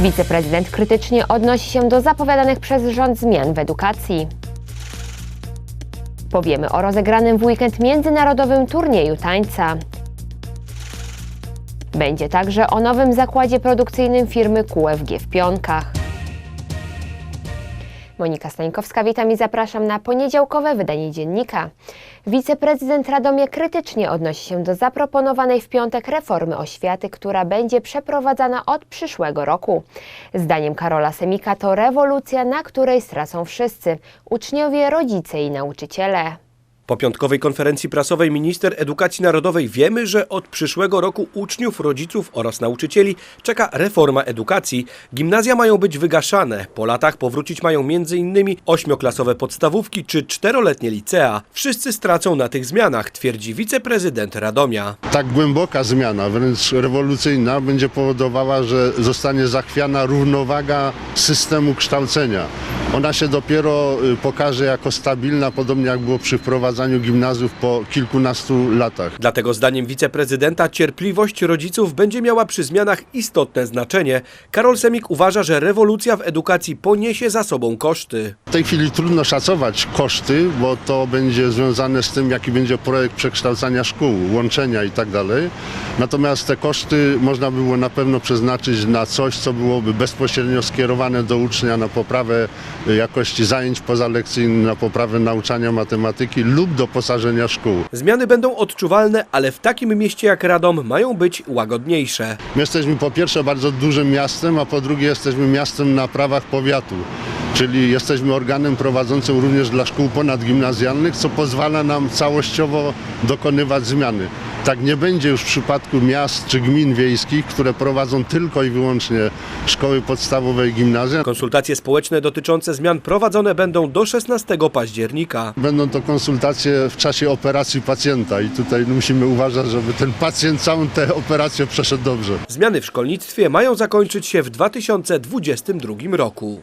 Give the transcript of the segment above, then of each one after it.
Wiceprezydent krytycznie odnosi się do zapowiadanych przez rząd zmian w edukacji. Powiemy o rozegranym w weekend międzynarodowym turnieju tańca. Będzie także o nowym zakładzie produkcyjnym firmy QFG w Pionkach. Monika Stańkowska, witam i zapraszam na poniedziałkowe wydanie dziennika. Wiceprezydent Radomia krytycznie odnosi się do zaproponowanej w piątek reformy oświaty, która będzie przeprowadzana od przyszłego roku. Zdaniem Karola Semika to rewolucja, na której stracą wszyscy uczniowie, rodzice i nauczyciele. Po piątkowej konferencji prasowej minister edukacji narodowej wiemy, że od przyszłego roku uczniów, rodziców oraz nauczycieli czeka reforma edukacji. Gimnazja mają być wygaszane. Po latach powrócić mają m.in. ośmioklasowe podstawówki czy czteroletnie licea. Wszyscy stracą na tych zmianach, twierdzi wiceprezydent Radomia. tak głęboka zmiana, wręcz rewolucyjna, będzie powodowała, że zostanie zachwiana równowaga systemu kształcenia. Ona się dopiero y, pokaże jako stabilna, podobnie jak było przy wprowadzaniu gimnazjów po kilkunastu latach. Dlatego zdaniem wiceprezydenta cierpliwość rodziców będzie miała przy zmianach istotne znaczenie. Karol Semik uważa, że rewolucja w edukacji poniesie za sobą koszty. W tej chwili trudno szacować koszty, bo to będzie związane z tym, jaki będzie projekt przekształcania szkół, łączenia i tak. Natomiast te koszty można było na pewno przeznaczyć na coś, co byłoby bezpośrednio skierowane do ucznia, na poprawę jakości zajęć pozalekcyjnych, na poprawę nauczania matematyki lub doposażenia szkół. Zmiany będą odczuwalne, ale w takim mieście jak Radom mają być łagodniejsze. My jesteśmy po pierwsze bardzo dużym miastem, a po drugie jesteśmy miastem na prawach powiatu. Czyli jesteśmy organem prowadzącym również dla szkół ponadgimnazjalnych, co pozwala nam całościowo dokonywać zmiany. Tak nie będzie już w przypadku miast czy gmin wiejskich, które prowadzą tylko i wyłącznie szkoły podstawowe i gimnazja. Konsultacje społeczne dotyczące zmian prowadzone będą do 16 października. Będą to konsultacje w czasie operacji pacjenta i tutaj musimy uważać, żeby ten pacjent całą tę operację przeszedł dobrze. Zmiany w szkolnictwie mają zakończyć się w 2022 roku.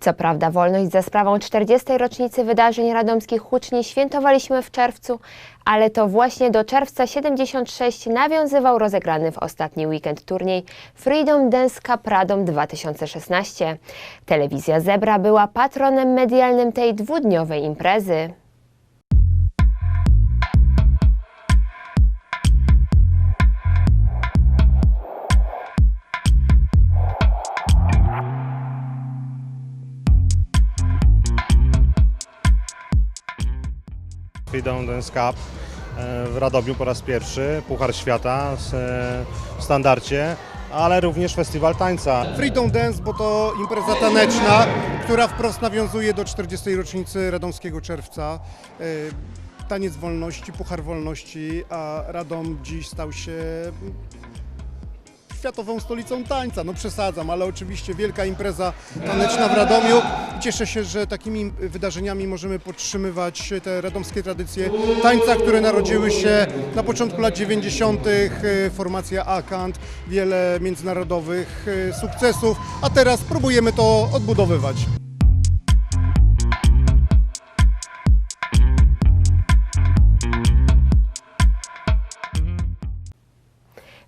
Co prawda wolność za sprawą 40. rocznicy wydarzeń radomskich hucznie świętowaliśmy w czerwcu, ale to właśnie do czerwca 76 nawiązywał rozegrany w ostatni weekend turniej Freedom Dance Cup Radom 2016. Telewizja Zebra była patronem medialnym tej dwudniowej imprezy. Dance Cup e, w Radomiu po raz pierwszy, Puchar Świata z- e, w standardzie, ale również festiwal tańca. Freedom Dance, bo to impreza taneczna, która wprost nawiązuje do 40. rocznicy Radomskiego Czerwca. E, Taniec wolności, Puchar Wolności, a Radom dziś stał się światową stolicą tańca. No przesadzam, ale oczywiście wielka impreza taneczna w Radomiu. Cieszę się, że takimi wydarzeniami możemy podtrzymywać te radomskie tradycje tańca, które narodziły się na początku lat 90. e, Formacja Akant, wiele międzynarodowych e, sukcesów, a teraz próbujemy to odbudowywać.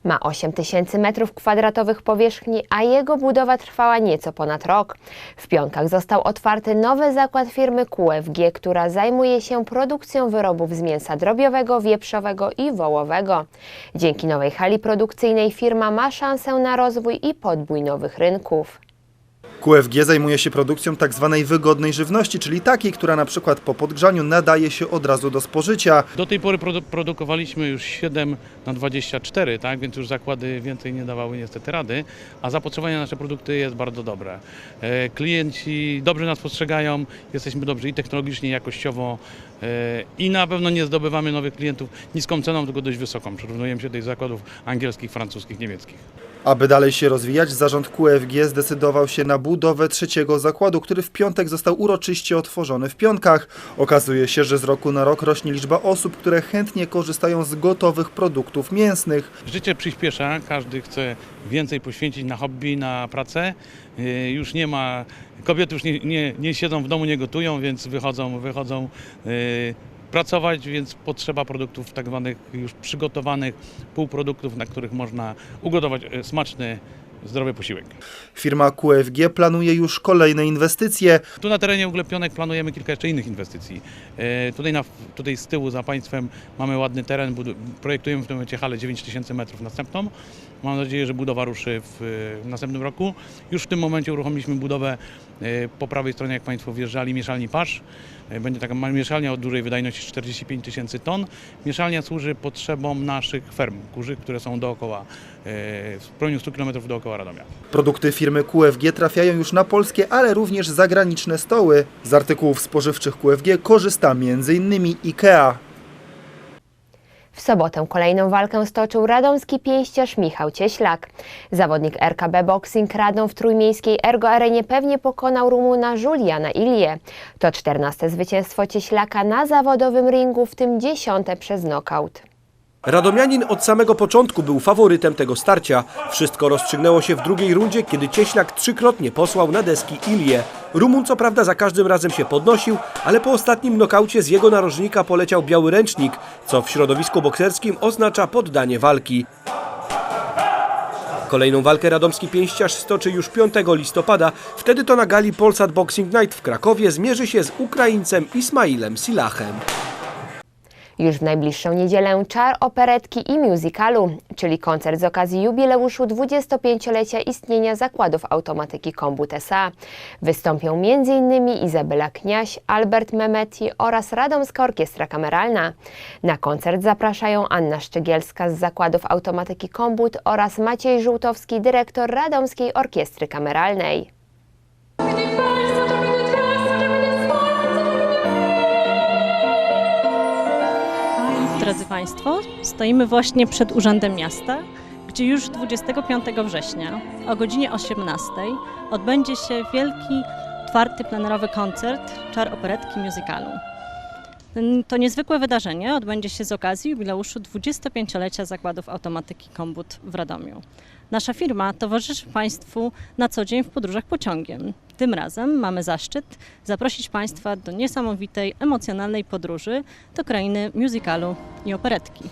Ma 8 tysięcy metrów kwadratowych powierzchni, a jego budowa trwała nieco ponad rok. W Pionkach został otwarty nowy zakład firmy QFG, która zajmuje się produkcją wyrobów z mięsa drobiowego, wieprzowego i wołowego. Dzięki nowej hali produkcyjnej firma ma szansę na rozwój i podbój nowych rynków. QFG zajmuje się produkcją tak zwanej wygodnej żywności, czyli takiej, która na przykład po podgrzaniu nadaje się od razu do spożycia. Do tej pory produ- produkowaliśmy już 7 na 24, tak? więc już zakłady więcej nie dawały niestety rady, a zapotrzebowanie na nasze produkty jest bardzo dobre. E, Klienci dobrze nas postrzegają, jesteśmy dobrzy i technologicznie, i jakościowo e, i na pewno nie zdobywamy nowych klientów niską ceną, tylko dość wysoką. Przyrównujemy się do tych zakładów angielskich, francuskich, niemieckich. Aby dalej się rozwijać, zarząd QFG zdecydował się na budowę trzeciego zakładu, który w piątek został uroczyście otworzony w Pionkach. Okazuje się, że z roku na rok rośnie liczba osób, które chętnie korzystają z gotowych produktów mięsnych. Życie przyspiesza, każdy chce więcej poświęcić na hobby, na pracę. Yy, Już nie ma, kobiety już nie, nie, nie siedzą w domu, nie gotują, więc wychodzą, wychodzą yy, pracować, więc potrzeba produktów tak zwanych już przygotowanych półproduktów, na których można ugotować e, smaczny zdrowy posiłek. Firma QFG planuje już kolejne inwestycje. Tu na terenie Uglepionek planujemy kilka jeszcze innych inwestycji. E, tutaj, na, tutaj z tyłu za Państwem mamy ładny teren, projektujemy w tym momencie halę 9000 metrów następną. Mam nadzieję, że budowa ruszy w, w następnym roku. Już w tym momencie uruchomiliśmy budowę po prawej stronie, jak Państwo wjeżdżali, mieszalni pasz. E, Będzie taka mieszalnia o dużej wydajności 45 tysięcy ton. Mieszalnia służy potrzebom naszych ferm kurzy, które są dookoła, e, w promieniu 100 km dookoła Radomia. Produkty firmy QFG trafiają już na polskie, ale również zagraniczne stoły. Z artykułów spożywczych QFG korzysta m.in. IKEA. W sobotę kolejną walkę stoczył radomski pięściarz Michał Cieślak. Zawodnik RKB Boxing Radom w trójmiejskiej Ergo Arenie pewnie pokonał Rumuna Juliana Ilię. To czternaste zwycięstwo Cieślaka na zawodowym ringu, w tym dziesiąte przez nokaut. Radomianin od samego początku był faworytem tego starcia. Wszystko rozstrzygnęło się w drugiej rundzie, kiedy Cieślak trzykrotnie posłał na deski Ilię. Rumun co prawda za każdym razem się podnosił, ale po ostatnim nokaucie z jego narożnika poleciał biały ręcznik, co w środowisku bokserskim oznacza poddanie walki. Kolejną walkę radomski pięściarz stoczy już 5 listopada. Wtedy to na gali Polsat Boxing Night w Krakowie zmierzy się z Ukraińcem Ismailem Silachem. Już w najbliższą niedzielę czar operetki i musicalu, czyli koncert z okazji jubileuszu 25-lecia istnienia zakładów automatyki Kombut S.A. Wystąpią m.in. Izabela Kniaś, Albert Memeti oraz Radomska Orkiestra Kameralna. Na koncert zapraszają Anna Szczygielska z zakładów automatyki Kombut oraz Maciej Żółtowski, dyrektor Radomskiej Orkiestry Kameralnej. Drodzy Państwo, stoimy właśnie przed Urzędem Miasta, gdzie już 25 września o godzinie 18 odbędzie się wielki, czwarty plenerowy koncert Czar Operetki Musicalu. To niezwykłe wydarzenie odbędzie się z okazji jubileuszu 25-lecia zakładów automatyki Kombut w Radomiu. Nasza firma towarzyszy Państwu na co dzień w podróżach pociągiem. Tym razem mamy zaszczyt zaprosić Państwa do niesamowitej, emocjonalnej podróży do krainy musicalu i operetki.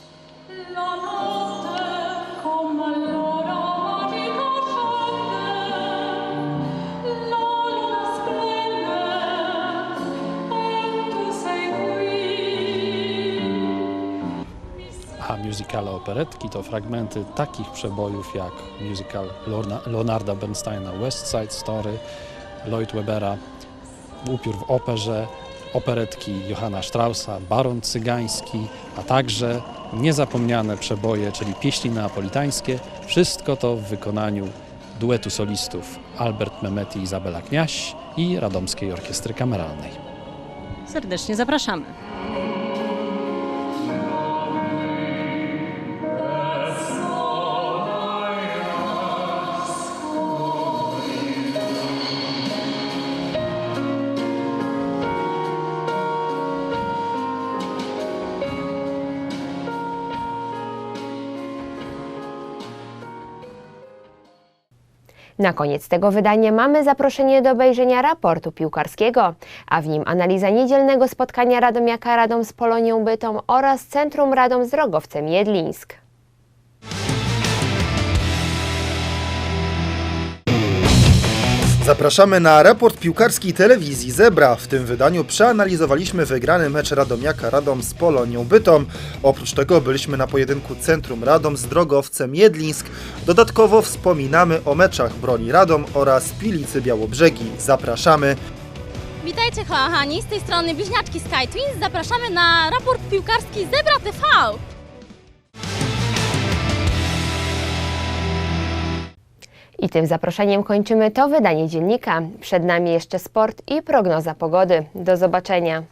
A musicale operetki to fragmenty takich przebojów jak musical Leonarda Bernsteina West Side Story, Lloyd Webera Upiór w operze, operetki Johanna Straussa, Baron Cygański, a także niezapomniane przeboje, czyli pieśni neapolitańskie. Wszystko to w wykonaniu duetu solistów Albert Memeti i Izabela Kniaś i Radomskiej Orkiestry Kameralnej. Serdecznie zapraszamy. Na koniec tego wydania mamy zaproszenie do obejrzenia raportu piłkarskiego, a w nim analiza niedzielnego spotkania Radomiaka Radom z Polonią Bytom oraz Centrum Radom z Rogowcem Jedlińsk. Zapraszamy na raport piłkarski telewizji Zebra. W tym wydaniu przeanalizowaliśmy wygrany mecz Radomiaka Radom z Polonią Bytom. Oprócz tego byliśmy na pojedynku Centrum Radom z Drogowcem Jedlińsk. Dodatkowo wspominamy o meczach Broni Radom oraz Pilicy Białobrzegi. Zapraszamy. Witajcie kochani, z tej strony Bliźniaczki Sky Twins. Zapraszamy na raport piłkarski Zebra TV. I tym zaproszeniem kończymy to wydanie dziennika. Przed nami jeszcze sport i prognoza pogody. Do zobaczenia.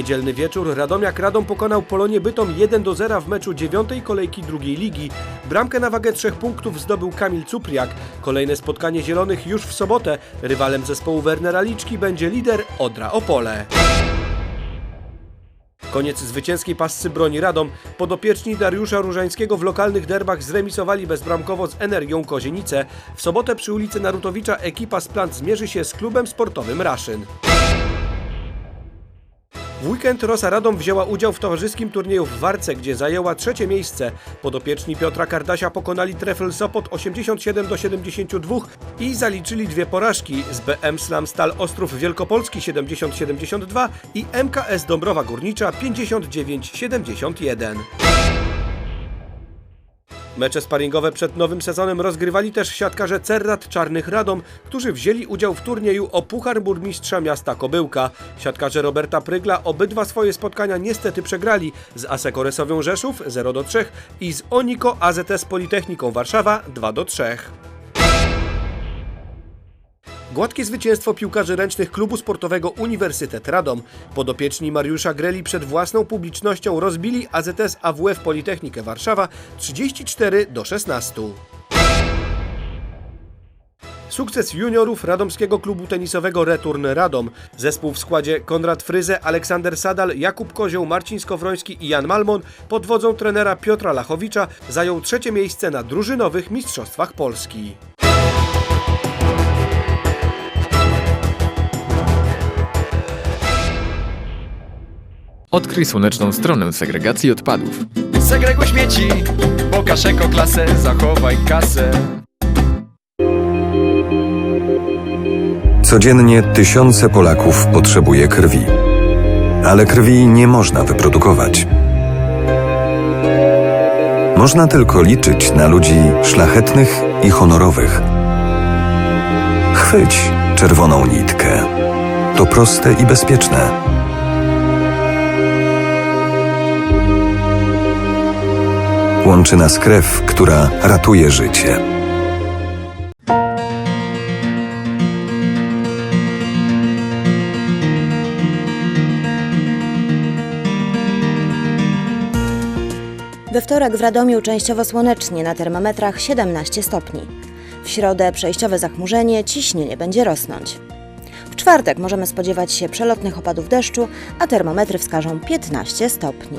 Niedzielny wieczór Radomiak Radom pokonał Polonię Bytom 1 do 0 w meczu dziewiątej kolejki drugiej ligi. Bramkę na wagę trzech punktów zdobył Kamil Cupriak. Kolejne spotkanie Zielonych już w sobotę. Rywalem zespołu Wernera Liczki będzie lider Odra Opole. Koniec zwycięskiej pascy broni Radom. Podopieczni Dariusza Różańskiego w lokalnych derbach zremisowali bezbramkowo z Energią Kozienice. W sobotę przy ulicy Narutowicza ekipa z Plant zmierzy się z klubem sportowym Raszyn. W weekend Rosa Radom wzięła udział w towarzyskim turnieju w Warce, gdzie zajęła trzecie miejsce. Podopieczni Piotra Kardasia pokonali Trefl Sopot 87 do 72 i zaliczyli dwie porażki z BM Slam Stal Ostrów Wielkopolski 70-72 i MKS Dąbrowa Górnicza 59-71. Mecze sparingowe przed nowym sezonem rozgrywali też siatkarze Cerrat Czarnych Radom, którzy wzięli udział w turnieju o Puchar Burmistrza Miasta Kobyłka. Siatkarze Roberta Prygla obydwa swoje spotkania niestety przegrali z Asekoresowią Rzeszów 0 do 3 i z Oniko AZS Politechniką Warszawa 2 do 3. Gładkie zwycięstwo piłkarzy ręcznych klubu sportowego Uniwersytet Radom. Podopieczni Mariusza Greli przed własną publicznością rozbili AZS AWF Politechnikę Warszawa 34 do 16. Sukces juniorów radomskiego klubu tenisowego Return Radom. Zespół w składzie Konrad Fryze, Aleksander Sadal, Jakub Kozioł, Marcin Skowroński i Jan Malmon pod wodzą trenera Piotra Lachowicza zajął trzecie miejsce na drużynowych Mistrzostwach Polski. Odkryj słoneczną stronę segregacji odpadów. Segreguj śmieci, pokaż ekoklasę, zachowaj kasę. Codziennie tysiące Polaków potrzebuje krwi. Ale krwi nie można wyprodukować. Można tylko liczyć na ludzi szlachetnych i honorowych. Chwyć czerwoną nitkę. To proste i bezpieczne. Łączy nas krew, która ratuje życie. We wtorek w Radomiu częściowo słonecznie, na termometrach 17 stopni. W środę przejściowe zachmurzenie, ciśnienie będzie rosnąć. W czwartek możemy spodziewać się przelotnych opadów deszczu, a termometry wskażą 15 stopni.